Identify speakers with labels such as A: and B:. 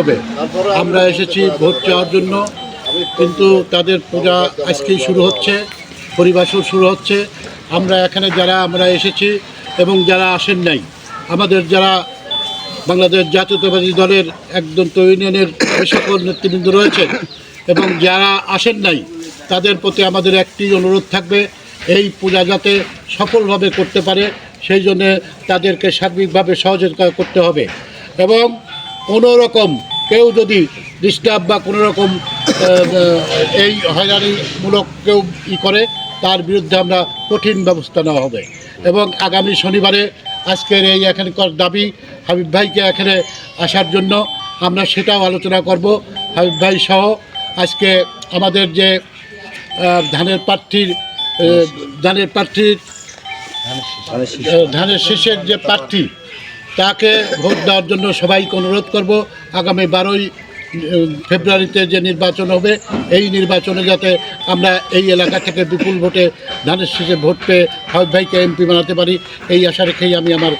A: হবে আমরা এসেছি ভোট চাওয়ার জন্য, কিন্তু তাদের পূজা আজকেই শুরু হচ্ছে পরিবাসও শুরু হচ্ছে। আমরা এখানে যারা, আমরা এসেছি এবং যারা আসেন নাই, আমাদের যারা বাংলাদেশ জাতীয়তাবাদী দলের একদম তো ইউনিয়নের সকল নেতৃবৃন্দ রয়েছেন এবং যারা আসেন নাই, তাদের প্রতি আমাদের একটি অনুরোধ থাকবে, এই পূজা যাতে সফলভাবে করতে পারে, সেই জন্যে তাদেরকে সার্বিকভাবে সহযোগিতা করতে হবে। এবং কোনো রকম কেউ যদি ডিস্টার্ব বা কোনো রকম এই হয়রানিমূলক কেউ ই করে তার বিরুদ্ধে আমরা কঠিন ব্যবস্থা নেওয়া হবে। এবং আগামী শনিবারে আজকের এই এখানকার দাবি হাবিব ভাইকে এখানে আসার জন্য আমরা সেটাও আলোচনা করব। হাবিব ভাই সহ আজকে আমাদের যে ধানের প্রার্থীর ধানের প্রার্থীর ধানের শীষের যে প্রার্থী তাকে ভোট দেওয়ার জন্য সবাইকে অনুরোধ করব। আগামী বারোই ফেব্রুয়ারিতে যে নির্বাচন হবে, এই নির্বাচনে যাতে আমরা এই এলাকা থেকে বিপুল ভোটে ধানের শেষে ভোট পেয়ে হাউস ভাইকে এমপি বানাতে পারি, এই আশা রেখেই আমি আমার